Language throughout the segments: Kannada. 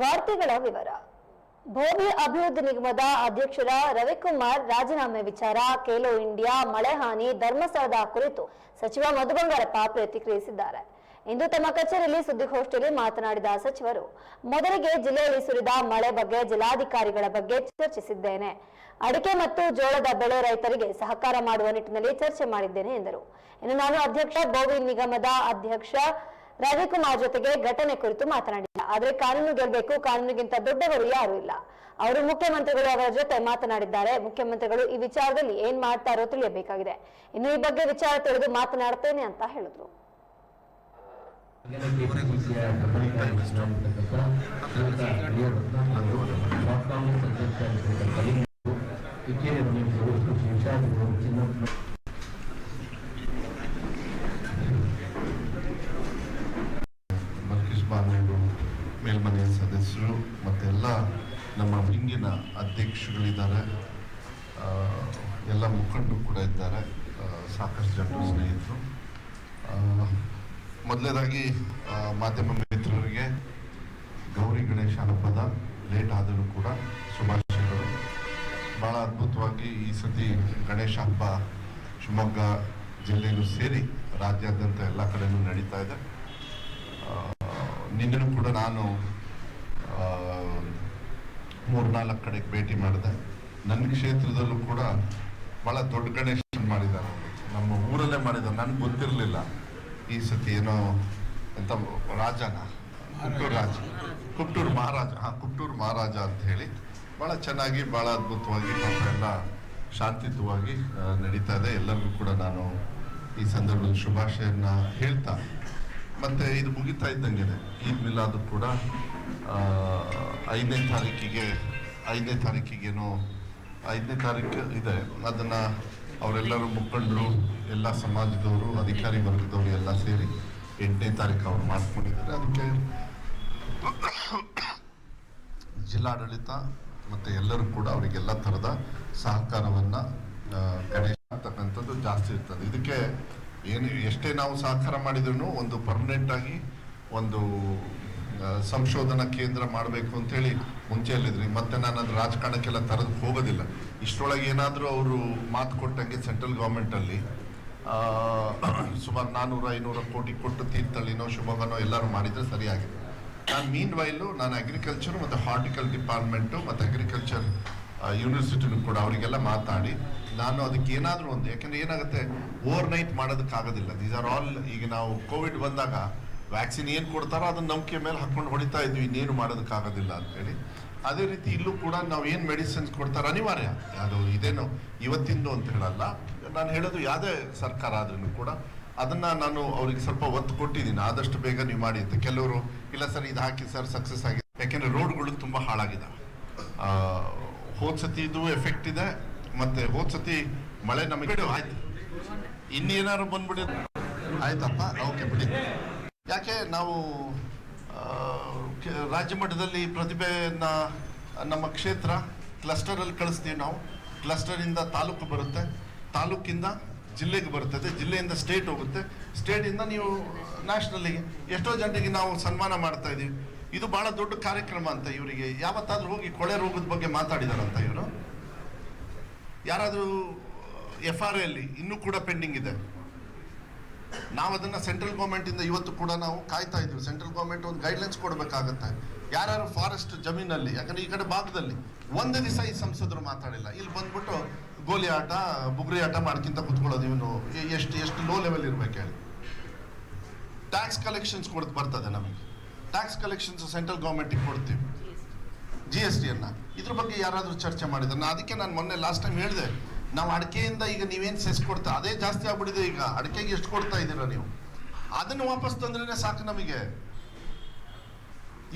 ವಾರ್ತೆಗಳ ವಿವರ. ಭೋವಿ ಅಭಿವೃದ್ಧಿ ನಿಗಮದ ಅಧ್ಯಕ್ಷರ ರವಿಕುಮಾರ್ ರಾಜೀನಾಮೆ ವಿಚಾರ, ಖೇಲೋ ಇಂಡಿಯಾ, ಮಳೆ ಹಾನಿ, ಧರ್ಮಸ್ಥಳದ ಕುರಿತು ಸಚಿವ ಮಧು ಬಂಗಾರಪ್ಪ ಪ್ರತಿಕ್ರಿಯಿಸಿದ್ದಾರೆ. ಇಂದು ತಮ್ಮ ಕಚೇರಿಯಲ್ಲಿ ಸುದ್ದಿಗೋಷ್ಠಿಯಲ್ಲಿ ಮಾತನಾಡಿದ ಸಚಿವರು, ಮೊದಲಿಗೆ ಜಿಲ್ಲೆಯಲ್ಲಿ ಸುರಿದ ಮಳೆ ಬಗ್ಗೆ ಜಿಲ್ಲಾಧಿಕಾರಿಗಳ ಬಗ್ಗೆ ಚರ್ಚಿಸಿದ್ದೇನೆ. ಅಡಿಕೆ ಮತ್ತು ಜೋಳದ ಬೆಳೆ ರೈತರಿಗೆ ಸಹಕಾರ ಮಾಡುವ ನಿಟ್ಟಿನಲ್ಲಿ ಚರ್ಚೆ ಮಾಡಿದ್ದೇನೆ ಎಂದರು. ಇನ್ನು ನಾನು ಅಧ್ಯಕ್ಷ ಬೋವಿ ನಿಗಮದ ಅಧ್ಯಕ್ಷ ರವಿಕುಮಾರ್ ಜೊತೆಗೆ ಘಟನೆ ಕುರಿತು ಮಾತನಾಡಿಲ್ಲ. ಆದ್ರೆ ಕಾನೂನು ಗೆಲ್ಬೇಕು ಕಾನೂನಿಗಿಂತ ದೊಡ್ಡವರು ಯಾರು ಇಲ್ಲ. ಅವರು ಮುಖ್ಯಮಂತ್ರಿಗಳು ಅವರ ಜೊತೆ ಮಾತನಾಡಿದ್ದಾರೆ. ಮುಖ್ಯಮಂತ್ರಿಗಳು ಈ ವಿಚಾರದಲ್ಲಿ ಏನ್ ಮಾಡ್ತಾರೋ ತಿಳಿಯಬೇಕಾಗಿದೆ. ಇನ್ನು ಈ ಬಗ್ಗೆ ವಿಚಾರ ತಿಳಿದು ಮಾತನಾಡ್ತೇನೆ ಅಂತ ಹೇಳಿದ್ರು. ನಮ್ಮ ವಿಂಗಿನ ಅಧ್ಯಕ್ಷಗಳಿದ್ದಾರೆ ಎಲ್ಲ ಮುಖಂಡರು ಕೂಡ ಇದ್ದಾರೆ. ಸಾಕಷ್ಟು ಜನರು ಸ್ನೇಹಿತರು. ಮೊದಲನೇದಾಗಿ ಮಾಧ್ಯಮ ಮಿತ್ರರಿಗೆ ಗೌರಿ ಗಣೇಶ ಹಬ್ಬದ ಲೇಟ್ ಆದರೂ ಕೂಡ ಶುಭಾಶಯಗಳು. ಭಾಳ ಅದ್ಭುತವಾಗಿ ಈ ಸತಿ ಗಣೇಶ ಹಬ್ಬ ಶಿವಮೊಗ್ಗ ಜಿಲ್ಲೆಯಲ್ಲೂ ಸೇರಿ ರಾಜ್ಯಾದ್ಯಂತ ಎಲ್ಲ ಕಡೆಯೂ ನಡೀತಾ ಇದೆ. ನಿನ್ನೆನೂ ಕೂಡ ನಾನು ಮೂರ್ನಾಲ್ಕು ಕಡೆಗೆ ಭೇಟಿ ಮಾಡಿದೆ. ನನ್ನ ಕ್ಷೇತ್ರದಲ್ಲೂ ಕೂಡ ಭಾಳ ದೊಡ್ಡ ಗಣೇಶ ಮಾಡಿದ್ದಾರೆ ನಮ್ಮ ಊರಲ್ಲೇ ಮಾಡಿದ್ದಾರೆ ನನಗೆ ಗೊತ್ತಿರಲಿಲ್ಲ. ಈ ಸತಿ ಏನೋ ಎಂತ ರಾಜನ? ಕುಟ್ಟೂರು ರಾಜ. ಕುಟ್ಟೂರು ಮಹಾರಾಜ. ಹಾಂ, ಕುಟ್ಟೂರು ಮಹಾರಾಜ ಅಂತ ಹೇಳಿ ಭಾಳ ಚೆನ್ನಾಗಿ ಭಾಳ ಅದ್ಭುತವಾಗಿ ಎಲ್ಲ ಶಾಂತಿಯುತವಾಗಿ ನಡೀತಾ ಇದೆ. ಎಲ್ಲರಿಗೂ ಕೂಡ ನಾನು ಈ ಸಂದರ್ಭದಲ್ಲಿ ಶುಭಾಶಯನ ಹೇಳ್ತಾ ಮತ್ತೆ ಇದು ಮುಗಿತಾ ಇದ್ದಂಗೆ ಈದ್ ಮಿಲಾದು ಕೂಡ ಐದನೇ ತಾರೀಕಿಗೆ, ಐದನೇ ತಾರೀಕಿಗೇನೋ, ಐದನೇ ತಾರೀಕು ಇದೆ. ಅದನ್ನು ಅವರೆಲ್ಲರೂ ಮುಖಂಡರು, ಎಲ್ಲ ಸಮಾಜದವರು, ಅಧಿಕಾರಿ ವರ್ಗದವರು ಎಲ್ಲ ಸೇರಿ ಎಂಟನೇ ತಾರೀಕು ಅವರು ಮಾಡ್ಕೊಂಡಿದ್ದಾರೆ. ಅದಕ್ಕೆ ಜಿಲ್ಲಾಡಳಿತ ಮತ್ತು ಎಲ್ಲರೂ ಕೂಡ ಅವರಿಗೆಲ್ಲ ಥರದ ಸಹಕಾರವನ್ನು ಗಣೇಶ ಅಂತಕ್ಕಂಥದ್ದು ಜಾಸ್ತಿ ಇರ್ತದೆ. ಇದಕ್ಕೆ ಏನು ಎಷ್ಟೇ ನಾವು ಸಹಕಾರ ಮಾಡಿದ್ರು ಒಂದು ಪರ್ಮನೆಂಟ್ ಆಗಿ ಒಂದು ಸಂಶೋಧನಾ ಕೇಂದ್ರ ಮಾಡಬೇಕು ಅಂತೇಳಿ ಮುಂಚೆ ಹೇಳಿದ್ರಿ ಮತ್ತೆ ನಾನು ಅದು ರಾಜಕಾರಣಕ್ಕೆಲ್ಲ ತರದ್ ಹೋಗೋದಿಲ್ಲ. ಇಷ್ಟರೊಳಗೆ ಏನಾದರೂ ಅವರು ಮಾತು ಕೊಟ್ಟಂಗೆ ಸೆಂಟ್ರಲ್ ಗೌರ್ಮೆಂಟಲ್ಲಿ ಸುಮಾರು ನಾನ್ನೂರು ಐನೂರ ಕೋಟಿ ಕೊಟ್ಟು ತೀರ್ಥಳ್ಳಿನೋ ಶಿವಮೊಗ್ಗನೋ ಎಲ್ಲರೂ ಮಾಡಿದರೆ ಸರಿಯಾಗಿದೆ. ನಾನು ಮೀನ್ ವೈಲು ನಾನು ಅಗ್ರಿಕಲ್ಚರ್ ಮತ್ತು ಹಾರ್ಟಿಕಲ್ ಡಿಪಾರ್ಟ್ಮೆಂಟು ಮತ್ತು ಅಗ್ರಿಕಲ್ಚರ್ ಯೂನಿವರ್ಸಿಟಿನೂ ಕೂಡ ಅವರಿಗೆಲ್ಲ ಮಾತಾಡಿ ನಾನು ಅದಕ್ಕೆ ಏನಾದರೂ ಒಂದು, ಯಾಕೆಂದ್ರೆ ಏನಾಗುತ್ತೆ ಓವರ್ ನೈಟ್ ಮಾಡೋದಕ್ಕಾಗೋದಿಲ್ಲ. ದೀಸ್ ಆರ್ ಆಲ್ ಈಗ ನಾವು ಕೋವಿಡ್ ಬಂದಾಗ ವ್ಯಾಕ್ಸಿನ್ ಏನು ಕೊಡ್ತಾರೋ ಅದನ್ನ ನಂಬಿಕೆ ಮೇಲೆ ಹಾಕೊಂಡು ಹೊಡಿತಾ ಇದ್ವಿ, ಇನ್ನೇನು ಮಾಡೋದಕ್ಕಾಗೋದಿಲ್ಲ ಅಂತೇಳಿ ಅದೇ ರೀತಿ ಇಲ್ಲೂ ಕೂಡ ನಾವು ಏನು ಮೆಡಿಸಿನ್ಸ್ ಕೊಡ್ತಾರೆ, ಅನಿವಾರ್ಯ. ಅದು ಇದೇನು, ಇವತ್ತಿಂದು ಅಂತ ಹೇಳಲ್ಲ. ನಾನು ಹೇಳೋದು ಯಾವುದೇ ಸರ್ಕಾರ ಆದ್ರೂ ಕೂಡ, ಅದನ್ನು ನಾನು ಅವ್ರಿಗೆ ಸ್ವಲ್ಪ ಒತ್ತು ಕೊಟ್ಟಿದ್ದೀನಿ. ಆದಷ್ಟು ಬೇಗ ನೀವು ಮಾಡಿ ಅಂತ. ಕೆಲವರು, ಇಲ್ಲ ಸರ್, ಇದು ಹಾಕಿ ಸರ್ ಸಕ್ಸಸ್ ಆಗಿದೆ. ಯಾಕೆಂದರೆ ರೋಡ್ಗಳು ತುಂಬ ಹಾಳಾಗಿದೆ. ಹೋದ್ ಸತಿ ಇದು ಎಫೆಕ್ಟ್ ಇದೆ. ಮತ್ತೆ ಹೋದ ಸತಿ ಮಳೆ ನಮಗೆ ಆಯ್ತು. ಇನ್ನೇನಾದ್ರು ಬಂದ್ಬಿಡಿ ಆಯ್ತಪ್ಪ, ಓಕೆ ಬಿಡಿ. ಯಾಕೆ ನಾವು ರಾಜ್ಯ ಮಟ್ಟದಲ್ಲಿ ಪ್ರತಿಭೆಯನ್ನ ನಮ್ಮ ಕ್ಷೇತ್ರ ಕ್ಲಸ್ಟರಲ್ಲಿ ಕಳಿಸ್ತೀವಿ ನಾವು. ಕ್ಲಸ್ಟರಿಂದ ತಾಲೂಕು ಬರುತ್ತೆ, ತಾಲೂಕಿಂದ ಜಿಲ್ಲೆಗೆ ಬರುತ್ತದೆ ಜಿಲ್ಲೆಯಿಂದ ಸ್ಟೇಟ್ ಹೋಗುತ್ತೆ. ಸ್ಟೇಟಿಂದ ನೀವು ನ್ಯಾಷನಲ್ಲಿಗೆ ಎಷ್ಟೋ ಜನರಿಗೆ ನಾವು ಸನ್ಮಾನ ಮಾಡ್ತಾ ಇದ್ದೀವಿ ಇದು ಬಹಳ ದೊಡ್ಡ ಕಾರ್ಯಕ್ರಮ ಅಂತ ಇವರಿಗೆ. ಯಾವತ್ತಾದರೂ ಹೋಗಿ ಕೊಳೆ ರೋಗದ ಬಗ್ಗೆ ಮಾತಾಡಿದಾರಂತ ಇವರು. ಯಾರಾದರೂ ಎಫ್ ಆರ್ ಎಲ್ಲಿ ಇನ್ನೂ ಕೂಡ ಪೆಂಡಿಂಗ್ ಇದೆ. ನಾವು ಅದನ್ನು ಸೆಂಟ್ರಲ್ ಗೌರ್ಮೆಂಟಿಂದ ಇವತ್ತು ಕೂಡ ನಾವು ಕಾಯ್ತಾ ಇದ್ದೀವಿ. ಸೆಂಟ್ರಲ್ ಗೌರ್ಮೆಂಟ್ ಒಂದು ಗೈಡ್ಲೈನ್ಸ್ ಕೊಡಬೇಕಾಗತ್ತೆ. ಯಾರ್ಯಾರು ಫಾರೆಸ್ಟ್ ಜಮೀನಲ್ಲಿ, ಯಾಕಂದ್ರೆ ಈ ಕಡೆ ಭಾಗದಲ್ಲಿ ಒಂದು ದಿವಸ ಈ ಸಂಸದರು ಮಾತಾಡಿಲ್ಲ. ಇಲ್ಲಿ ಬಂದ್ಬಿಟ್ಟು ಗೋಲಿ ಆಟ, ಬುಗ್ರಿ ಆಟ ಮಾಡ್ಕಿಂತ ಕುತ್ಕೊಳ್ಳೋದು ಇವನು. ಎಷ್ಟು ಎಷ್ಟು ಲೋ ಲೆವೆಲ್ ಇರ್ಬೇಕು ಹೇಳಿ. ಟ್ಯಾಕ್ಸ್ ಕಲೆಕ್ಷನ್ಸ್ ಕೊಡ್ತು ಬರ್ತದೆ ನಮಗೆ. ಟ್ಯಾಕ್ಸ್ ಕಲೆಕ್ಷನ್ಸ್ ಸೆಂಟ್ರಲ್ ಗೌರ್ಮೆಂಟಿಗೆ ಕೊಡ್ತೀವಿ. ಜಿ ಎಸ್ ಟಿಯನ್ನು ಇದ್ರ ಬಗ್ಗೆ ಯಾರಾದರೂ ಚರ್ಚೆ ಮಾಡಿದ್ರು? ನಾನು ಅದಕ್ಕೆ ನಾನು ಮೊನ್ನೆ ಲಾಸ್ಟ್ ಟೈಮ್ ಹೇಳಿದೆ. ನಾವು ಅಡಿಕೆಯಿಂದ ಈಗ ನೀವೇನು ಸೆಸ್ ಕೊಡ್ತಾ, ಅದೇ ಜಾಸ್ತಿ ಆಗ್ಬಿಟ್ಟಿದೆ ಈಗ. ಅಡಿಕೆಗೆ ಎಷ್ಟು ಕೊಡ್ತಾ ಇದ್ದೀರಾ ನೀವು? ಅದನ್ನು ವಾಪಸ್ ತಂದ್ರೆ ಸಾಕು ನಮಗೆ.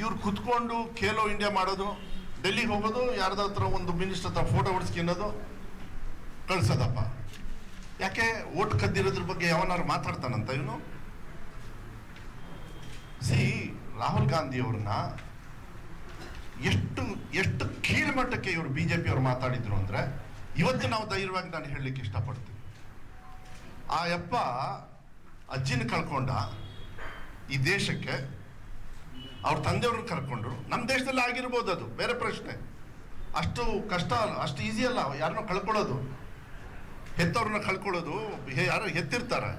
ಇವ್ರು ಕುತ್ಕೊಂಡು ಖೇಲೋ ಇಂಡಿಯಾ ಮಾಡೋದು ಡೆಲ್ಲಿಗೆ ಹೋಗೋದು, ಯಾರ್ದ ಹತ್ರ ಒಂದು ಮಿನಿಸ್ಟರ್ ಹತ್ರ ಫೋಟೋ ಹೊಡ್ಸ್ಕಿನ್ನೋದು ಕಳ್ಸೋದಪ್ಪ. ಯಾಕೆ ಓಟ್ ಕದ್ದಿರೋದ್ರ ಬಗ್ಗೆ ಯಾವನಾರು ಮಾತಾಡ್ತಾನಂತ ಇವನು? ಸಿ ರಾಹುಲ್ ಗಾಂಧಿ ಅವ್ರನ್ನ ಎಷ್ಟು ಎಷ್ಟು ಕೀಳ್ಮಟ್ಟಕ್ಕೆ ಇವರು ಬಿಜೆಪಿ ಅವರು ಮಾತಾಡಿದ್ರು ಅಂದ್ರೆ ಇವತ್ತು ನಾವು ಧೈರ್ಯವಾಗಿ ನಾನು ಹೇಳಲಿಕ್ಕೆ ಇಷ್ಟಪಡ್ತೀನಿ. ಆ ಯಪ್ಪ ಅಜ್ಜಿನ ಕಳ್ಕೊಂಡ ಈ ದೇಶಕ್ಕೆ ಅವ್ರ ತಂದೆಯವ್ರನ್ನ ಕರ್ಕೊಂಡ್ರು. ನಮ್ಮ ದೇಶದಲ್ಲಿ ಆಗಿರ್ಬೋದು ಅದು, ಬೇರೆ ಪ್ರಶ್ನೆ. ಅಷ್ಟು ಕಷ್ಟ ಅಲ್ಲ, ಅಷ್ಟು ಈಸಿ ಅಲ್ಲ, ಯಾರನ್ನೋ ಕಳ್ಕೊಳ್ಳೋದು. ಹೆತ್ತವ್ರನ್ನ ಕಳ್ಕೊಳ್ಳೋದು ಯಾರೋ ಹೆತ್ತಿರ್ತಾರೆ.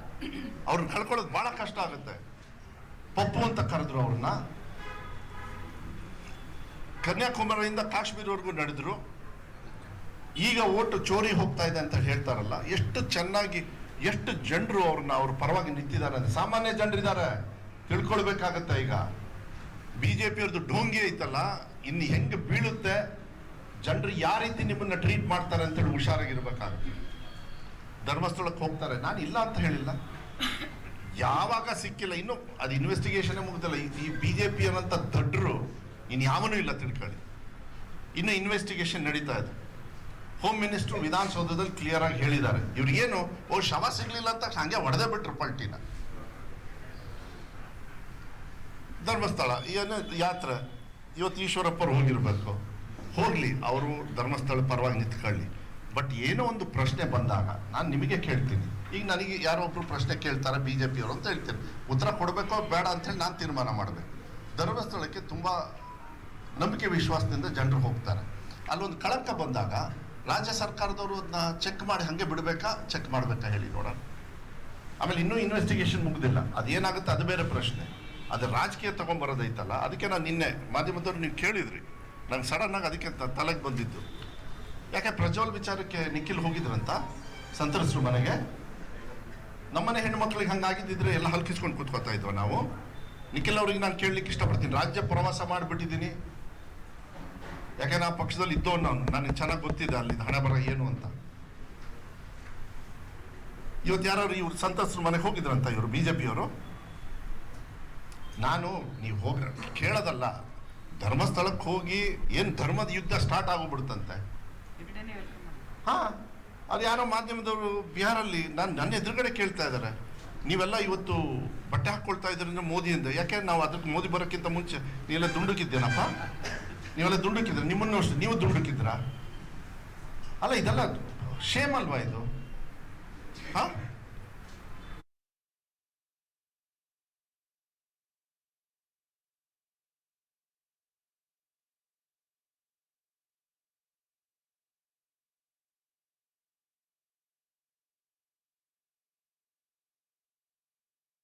ಅವ್ರನ್ನ ಕಳ್ಕೊಳ್ಳೋದು ಭಾಳ ಕಷ್ಟ ಆಗುತ್ತೆ. ಪಪ್ಪು ಅಂತ ಕರೆದ್ರು ಅವ್ರನ್ನ. ಕನ್ಯಾಕುಮಾರಿಯಿಂದ ಕಾಶ್ಮೀರವರೆಗೂ ನಡೆದ್ರು. ಈಗ ಓಟು ಚೋರಿ ಹೋಗ್ತಾ ಇದೆ ಅಂತ ಹೇಳ್ತಾರಲ್ಲ, ಎಷ್ಟು ಚೆನ್ನಾಗಿ, ಎಷ್ಟು ಜನರು ಅವ್ರನ್ನ ಅವ್ರ ಪರವಾಗಿ ನಿಂತಿದ್ದಾರೆ ಅಂದ್ರೆ ಸಾಮಾನ್ಯ ಜನರಿದ್ದಾರೆ. ತಿಳ್ಕೊಳ್ಬೇಕಾಗತ್ತೆ ಈಗ. ಬಿ ಜೆ ಪಿಯವ್ರದ್ದು ಡೋಂಗಿ ಐತಲ್ಲ, ಇನ್ನು ಹೆಂಗೆ ಬೀಳುತ್ತೆ, ಜನರು ಯಾವ ರೀತಿ ನಿಮ್ಮನ್ನ ಟ್ರೀಟ್ ಮಾಡ್ತಾರೆ ಅಂತೇಳಿ ಹುಷಾರಾಗಿರ್ಬೇಕಾಗುತ್ತೆ. ಧರ್ಮಸ್ಥಳಕ್ಕೆ ಹೋಗ್ತಾರೆ. ನಾನು ಇಲ್ಲ ಅಂತ ಹೇಳಿಲ್ಲ. ಯಾವಾಗ ಸಿಕ್ಕಿಲ್ಲ, ಇನ್ನು ಅದು ಇನ್ವೆಸ್ಟಿಗೇಷನೇ ಮುಗ್ದಲ್ಲ. ಈ- ಬಿ ಜೆ ಪಿ ಅನ್ನೋಂಥ ದಡ್ಡರು ಇನ್ನು ಯಾವನೂ ಇಲ್ಲ ತಿಳ್ಕೊಳ್ಳಿ. ಇನ್ನು ಇನ್ವೆಸ್ಟಿಗೇಷನ್ ನಡೀತಾ ಇದೆ. ಹೋಮ್ ಮಿನಿಸ್ಟರ್ ವಿಧಾನಸೌಧದಲ್ಲಿ ಕ್ಲಿಯರ್ ಆಗಿ ಹೇಳಿದ್ದಾರೆ. ಇವ್ರಿಗೇನು, ಓ, ಶವ ಸಿಗ್ಲಿಲ್ಲ ಅಂತ ಹಂಗೆ ಹೊಡೆದೇ ಬಿಟ್ರು ಪಲ್ಟಿನ. ಧರ್ಮಸ್ಥಳ, ಏನು ಯಾತ್ರೆ, ಇವತ್ತು ಈಶ್ವರಪ್ಪರು ಹೋಗಿರಬೇಕು. ಹೋಗ್ಲಿ, ಅವರು ಧರ್ಮಸ್ಥಳ ಪರವಾಗಿ ನಿಂತ್ಕೊಳ್ಳಿ. ಬಟ್ ಏನೋ ಒಂದು ಪ್ರಶ್ನೆ ಬಂದಾಗ, ನಾನು ನಿಮಗೆ ಕೇಳ್ತೀನಿ. ಈಗ ನನಗೆ ಯಾರೋ ಒಬ್ರು ಪ್ರಶ್ನೆ ಕೇಳ್ತಾರೆ ಬಿ ಜೆ ಪಿಯವರು ಅಂತ ಹೇಳ್ತೀನಿ. ಉತ್ತರ ಕೊಡಬೇಕೋ, ಬೇಡ ಅಂತೇಳಿ ನಾನು ತೀರ್ಮಾನ ಮಾಡಬೇಕು. ಧರ್ಮಸ್ಥಳಕ್ಕೆ ತುಂಬ ನಂಬಿಕೆ ವಿಶ್ವಾಸದಿಂದ ಜನರು ಹೋಗ್ತಾರೆ. ಅಲ್ಲೊಂದು ಕಳಂಕ ಬಂದಾಗ ರಾಜ್ಯ ಸರ್ಕಾರದವರು ಅದನ್ನ ಚೆಕ್ ಮಾಡಿ ಹಾಗೆ ಬಿಡಬೇಕಾ ಚೆಕ್ ಮಾಡಬೇಕಾ ಹೇಳಿ ನೋಡೋಣ. ಆಮೇಲೆ ಇನ್ನೂ ಇನ್ವೆಸ್ಟಿಗೇಷನ್ ಮುಗ್ದಿಲ್ಲ. ಅದೇನಾಗುತ್ತೆ ಅದು ಬೇರೆ ಪ್ರಶ್ನೆ. ಅದು ರಾಜಕೀಯ ತಗೊಂಬರೋದೈತಲ್ಲ, ಅದಕ್ಕೆ ನಾನು ನಿನ್ನೆ ಮಾಧ್ಯಮದವ್ರು ನೀವು ಕೇಳಿದ್ರಿ. ನಂಗೆ ಆಗಿ ಅದಕ್ಕೆ ತಲೆಗೆ ಬಂದಿದ್ದು. ಯಾಕೆ ಪ್ರಜ್ವಲ್ ವಿಚಾರಕ್ಕೆ ನಿಖಿಲ್ ಹೋಗಿದ್ರಂತ? ಸಂತರಿಸ್ರು ಮನೆಗೆ. ನಮ್ಮನೆ ಹೆಣ್ಣು ಮಕ್ಳಿಗೆ ಹಂಗಾಗಿದ್ದಿದ್ರೆ ಎಲ್ಲ ಹಲ್ಕಿಸ್ಕೊಂಡು ಕೂತ್ಕೋತಾ ಇದ್ವ ನಾವು? ನಿಖಿಲ್ ಅವ್ರಿಗೆ ನಾನು ಕೇಳಲಿಕ್ಕೆ ಇಷ್ಟಪಡ್ತೀನಿ. ರಾಜ್ಯ ಪ್ರವಾಸ ಮಾಡಿಬಿಟ್ಟಿದ್ದೀನಿ. ಯಾಕೆ ಆ ಪಕ್ಷದಲ್ಲಿ ಇದ್ದೋ ನಾನು. ನನಗೆ ಚೆನ್ನಾಗಿ ಗೊತ್ತಿದೆ ಅಲ್ಲಿ ಹಣ ಬರ ಏನು ಅಂತ. ಇವತ್ತು ಯಾರು ಇವ್ರು ಸಂತಸ್ ಮನೆಗೆ ಹೋಗಿದ್ರಂತ ಇವರು, ಬಿಜೆಪಿಯವರು? ನಾನು, ನೀವು ಹೋಗ್ರ. ಕೇಳೋದಲ್ಲ. ಧರ್ಮಸ್ಥಳಕ್ಕೆ ಹೋಗಿ ಏನು ಧರ್ಮದ ಯುದ್ಧ ಸ್ಟಾರ್ಟ್ ಆಗೋಗ್ಬಿಡುತ್ತಂತೆ? ಹಾಂ, ಅದು ಯಾರೋ ಮಾಧ್ಯಮದವರು ಬಿಹಾರಲ್ಲಿ ನಾನು ನನ್ನ ಎದುರುಗಡೆ ಕೇಳ್ತಾ ಇದ್ದಾರೆ. ನೀವೆಲ್ಲ ಇವತ್ತು ಬಟ್ಟೆ ಹಾಕ್ಕೊಳ್ತಾ ಇದ್ರಿಂದ ಮೋದಿಯಿಂದ. ಯಾಕೆ ನಾವು ಅದಕ್ಕೆ ಮೋದಿ ಬರೋಕ್ಕಿಂತ ಮುಂಚೆ ನೀವೆಲ್ಲ ದುಂಡುಕಿದ್ದೇನಪ್ಪ ನೀವೆಲ್ಲ ದುಡುಕಿದ್ರೆ ನಿಮ್ಮನ್ನು ಅಷ್ಟೇ. ನೀವು ದುಂಡುಕಿದ್ರಾ ಅಲ್ಲ ಇದೆಲ್ಲ ಶೇಮ್ ಅಲ್ವಾ ಇದು? ಹಾ?